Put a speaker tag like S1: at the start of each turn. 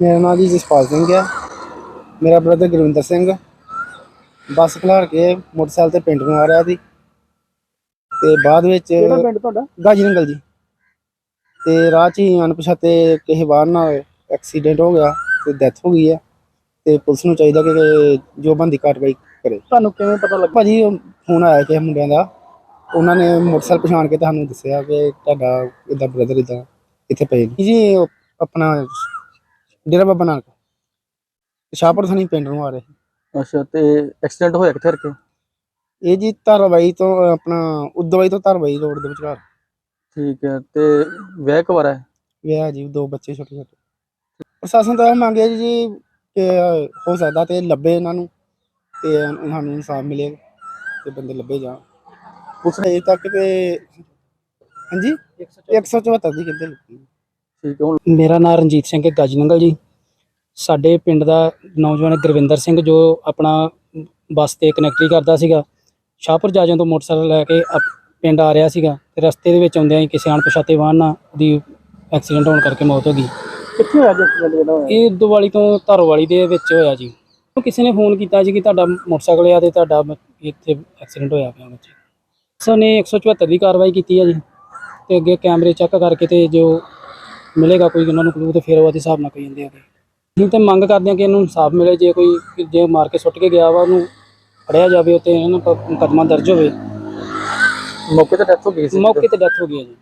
S1: ਮੇਰਾ ਨਾਮ ਜੀ ਜਸਪਾਲ ਸਿੰਘ ਹੈ। ਮੇਰਾ ਬ੍ਰਦਰ ਗੁਰਵਿੰਦਰ ਸਿੰਘ। ਬੱਸ ਖਲਾਰ ਕੇ ਮੋਟਰਸਾਈਕਲ ਤੇ ਪਿੰਡ ਨੂੰ ਆ ਰਿਹਾ ਸੀ। ਤੇ ਬਾਅਦ ਵਿੱਚ
S2: ਕਿਹੜਾ ਪਿੰਡ ਤੁਹਾਡਾ?
S1: ਗਾਜੀ ਨੰਗਲ ਜੀ। ਤੇ ਰਾਹ 'ਚ ਹੀ ਅਣਪਛਾਤੇ ਕਿਸੇ ਵਾਹਨ ਨਾਲ ਐਕਸੀਡੈਂਟ ਹੋ ਗਿਆ ਤੇ ਡੈਥ ਹੋ ਗਈ ਹੈ। ਤੇ ਪੁਲਿਸ ਨੂੰ ਚਾਹੀਦਾ ਕਿ ਜੋ ਬੰਦੀ ਕਾਰਵਾਈ ਕਰੇ।
S2: ਤੁਹਾਨੂੰ ਕਿਵੇਂ ਪਤਾ ਲੱਗਾ?
S1: ਭਾਜੀ ਫੋਨ ਆਇਆ ਕਿਸੇ ਮੁੰਡਿਆਂ ਦਾ। ਉਹਨਾਂ ਨੇ ਮੋਟਰਸਾਈਕਲ ਪਛਾਣ ਕੇ ਤੁਹਾਨੂੰ ਦੱਸਿਆ ਕਿ ਤੁਹਾਡਾ ਇਦਾਂ ਬ੍ਰਦਰ ਇਦਾਂ ਇੱਥੇ ਪਏ ਜੀ ਆਪਣਾ ਡੇਰਾ ਬਾਬਾ ਨਾਨਕ। ਸ਼ਾਹਪੁਰ ਥਾਣੀ ਪਿੰਡ ਨੂੰ ਆ ਰਹੇ।
S2: ਅੱਛਾ ਤੇ ਐਕਸੀਡੈਂਟ ਹੋਇਆ ਕਿੱਥੇ ਰਕੇ?
S1: ਇਹ ਜੀ ਧਾਰਾਵਾਈ ਤੋਂ ਆਪਣਾ ਉਦਵਾਈ ਤੋਂ ਧਾਰਾਵਾਈ ਰੋਡ ਦੇ ਵਿਚਕਾਰ।
S2: ਠੀਕ ਹੈ ਤੇ ਵਿਆਹ ਕਵਾਰਾ ਹੈ
S1: ਵਿਆਹ ਜੀ ਦੋ ਬੱਚੇ ਛੋਟੇ ਛੋਟੇ। ਪ੍ਰਸ਼ਾਸਨ ਤੋਂ ਇਹ ਮੰਗਿਆ ਜੀ ਕਿ ਹੋ ਸਕਦਾ ਤੇ ਲੱਭੇ ਇਹਨਾਂ ਨੂੰ ਤੇ ਸਾਨੂੰ ਇਨਸਾਫ ਮਿਲੇ ਤੇ ਬੰਦੇ ਲੱਭੇ ਜਾਣ। ਉਸ ਅਜੇ ਤੱਕ ਤੇ ਹਾਂਜੀ? 174 ਦੀ ਕਹਿੰਦੇ ਲੱਗੀ
S2: ਠੀਕ ਹੈ ਹੁਣ
S3: ਮੇਰਾ ਨਾਮ ਰਣਜੀਤ ਸਿੰਘ ਹੈ ਗਜਨੰਗਲ ਜੀ। ਸਾਡੇ ਪਿੰਡ ਦਾ ਨੌਜਵਾਨ ਗੁਰਵਿੰਦਰ ਸਿੰਘ ਜੋ ਆਪਣਾ ਬੱਸ ਤੇ ਕਨੈਕਟਰੀ ਕਰਦਾ ਸੀਗਾ ਸ਼ਾਹਪੁਰ ਜਾਜੋਂ ਤੋਂ ਮੋਟਰਸਾਈਕਲ ਲੈ ਕੇ ਪਿੰਡ ਆ ਰਿਹਾ ਸੀਗਾ ਤੇ ਰਸਤੇ ਦੇ ਵਿੱਚ ਆਉਂਦਿਆਂ ਹੀ ਕਿਸੇ ਅਣਪਛਾਤੇ ਵਾਹਨ ਨਾਲ ਉਹਦੀ ਐਕਸੀਡੈਂਟ ਹੋਣ ਕਰਕੇ ਮੌਤ ਹੋ ਗਈ।
S2: ਕਿੱਥੇ ਹੋਇਆ ਜੀ ਐਕਸੀਡੈਂਟ ਜਿਹੜਾ ਹੋਇਆ?
S3: ਇਹ ਦੁਵਾਲੀ ਤੋਂ ਧਰੋਵਾਲੀ ਦੇ ਵਿੱਚ ਹੋਇਆ ਜੀ। ਕਿਸੇ ਨੇ ਫੋਨ ਕੀਤਾ ਜੀ ਕਿ ਤੁਹਾਡਾ ਮੋਟਰਸਾਈਕਲ ਆ ਤੇ ਤੁਹਾਡਾ ਇੱਥੇ ਐਕਸੀਡੈਂਟ ਹੋਇਆ ਪਿਆ ਬੱਚੇ ਸਨੇ 174 ਦੀ ਕਾਰਵਾਈ ਕੀਤੀ ਹੈ ਜੀ। ਤੇ ਅੱਗੇ ਕੈਮਰੇ ਚੈੱਕ ਕਰਕੇ ਤੇ ਜੋ ਮਿਲੇਗਾ ਕੋਈ ਉਹਨਾਂ ਨੂੰ ਕਲੂ ਤੇ ਫਿਰ ਉਹਦੇ ਹਿਸਾਬ ਨਾਲ ਕੋਈ ਜਾਂਦੇ ਅੱਗੇ ਅਸੀਂ ਤੇ ਮੰਗ ਕਰਦੇ ਹਾਂ ਕਿ ਇਹਨੂੰ ਇਨਸਾਫ ਮਿਲੇ ਜੇ ਕੋਈ ਜੇ ਮਾਰ ਕੇ ਸੁੱਟ ਕੇ ਗਿਆ ਵਾ ਉਹਨੂੰ ਫੜਿਆ ਜਾਵੇ ਤੇ ਇਹਨਾਂ ਮੁਕੱਦਮਾ ਦਰਜ ਹੋਵੇ।
S2: ਮੌਕੇ ਤੇ ਡੈਥ ਹੋ ਗਈ ਸੀ
S3: ਮੌਕੇ ਤੇ ਡੈਥ ਹੋ ਗਈ ਹੈ ਜੀ।